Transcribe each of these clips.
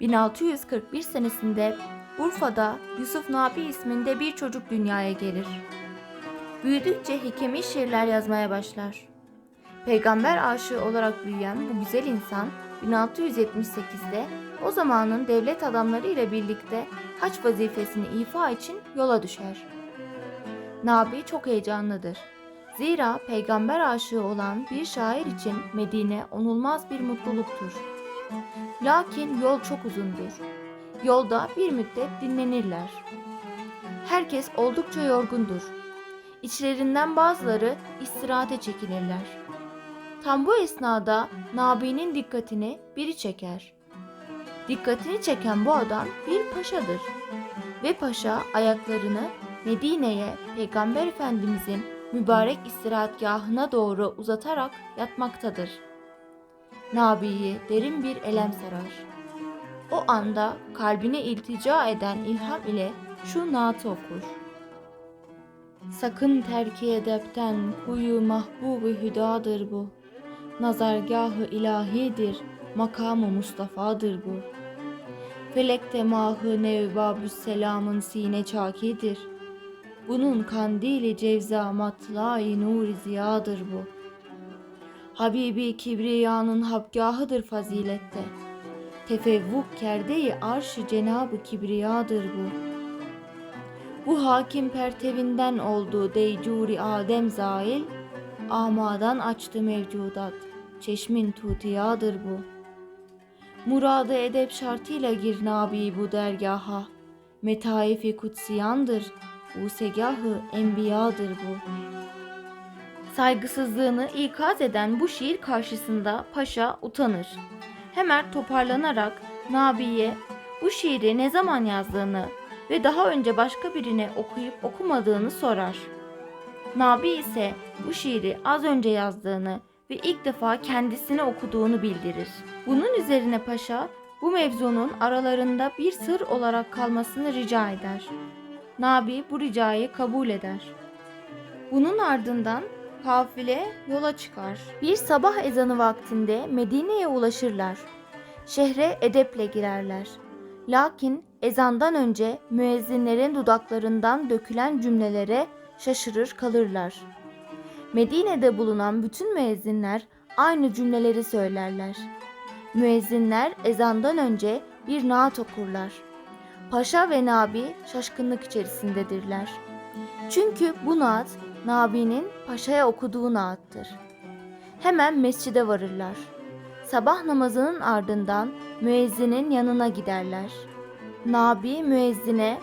1641 senesinde Urfa'da Yusuf Nabi isminde bir çocuk dünyaya gelir. Büyüdükçe hikemi şiirler yazmaya başlar. Peygamber aşığı olarak büyüyen bu güzel insan 1678'de o zamanın devlet adamları ile birlikte haç vazifesini ifa için yola düşer. Nabi çok heyecanlıdır. Zira peygamber aşığı olan bir şair için Medine onulmaz bir mutluluktur. Lakin yol çok uzundur. Yolda bir müddet dinlenirler. Herkes oldukça yorgundur. İçlerinden bazıları istirahate çekilirler. Tam bu esnada Nabi'nin dikkatini biri çeker. Dikkatini çeken bu adam bir paşadır. Ve paşa ayaklarını Medine'ye Peygamber Efendimizin mübarek istirahatgahına doğru uzatarak yatmaktadır. Nabi'yi derin bir elem sarar. O anda kalbine iltica eden ilham ile şu naatı okur. Sakın terki edepten kuyu mahbubu hüdadır bu. Nazargahı ilahidir, makamı Mustafa'dır bu. Felekte mahı nevbabü selamın sine çakidir. Bunun kandili cevza matlai nuri ziyadır bu. Habibi kibriyanın habgahıdır fazilette. Tefevvuk kerdeyi arşı cenabı kibriyadır bu. Bu hakim pertevinden oldu deycuri Adem zail, amadan açtı mevcudat, çeşmin tutiyadır bu. Muradı edep şartıyla gir nabi bu dergaha, metaifi kutsiyandır, bu segahı enbiyadır bu. Saygısızlığını ikaz eden bu şiir karşısında paşa utanır. Hemen toparlanarak Nabi'ye bu şiiri ne zaman yazdığını ve daha önce başka birine okuyup okumadığını sorar. Nabi ise bu şiiri az önce yazdığını ve ilk defa kendisine okuduğunu bildirir. Bunun üzerine paşa bu mevzunun aralarında bir sır olarak kalmasını rica eder. Nabi bu ricayı kabul eder. Bunun ardından kafile yola çıkar. Bir sabah ezanı vaktinde Medine'ye ulaşırlar. Şehre edeple girerler. Lakin ezandan önce müezzinlerin dudaklarından dökülen cümlelere şaşırır kalırlar. Medine'de bulunan bütün müezzinler aynı cümleleri söylerler. Müezzinler ezandan önce bir naat okurlar. Paşa ve Nabi şaşkınlık içerisindedirler. Çünkü bu naat Nabi'nin paşaya okuduğu naattır. Hemen mescide varırlar. Sabah namazının ardından müezzinin yanına giderler. Nabi müezzine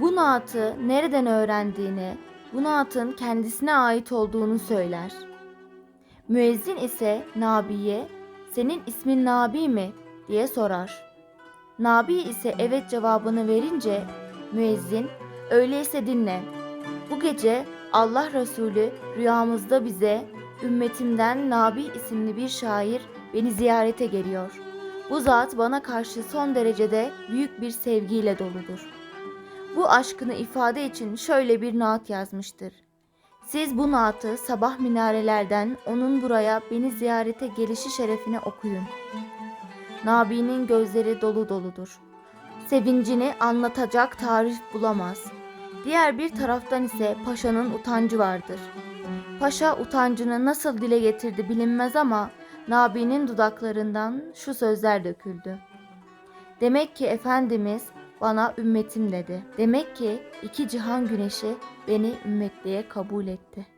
bu naatı nereden öğrendiğini, bu naatın kendisine ait olduğunu söyler. Müezzin ise Nabi'ye senin ismin Nabi mi diye sorar. Nabi ise evet cevabını verince müezzin öyleyse dinle. Bu gece Allah Resulü rüyamızda bize ümmetimden Nabi isimli bir şair beni ziyarete geliyor. Bu zat bana karşı son derecede büyük bir sevgiyle doludur. Bu aşkını ifade için şöyle bir naat yazmıştır. Siz bu naatı sabah minarelerden onun buraya beni ziyarete gelişi şerefine okuyun. Nabi'nin gözleri dolu doludur. Sevincini anlatacak tarif bulamaz. Diğer bir taraftan ise paşanın utancı vardır. Paşa utancını nasıl dile getirdi bilinmez ama Nabi'nin dudaklarından şu sözler döküldü. Demek ki Efendimiz bana ümmetim dedi. Demek ki iki cihan güneşi beni ümmetliğe kabul etti.''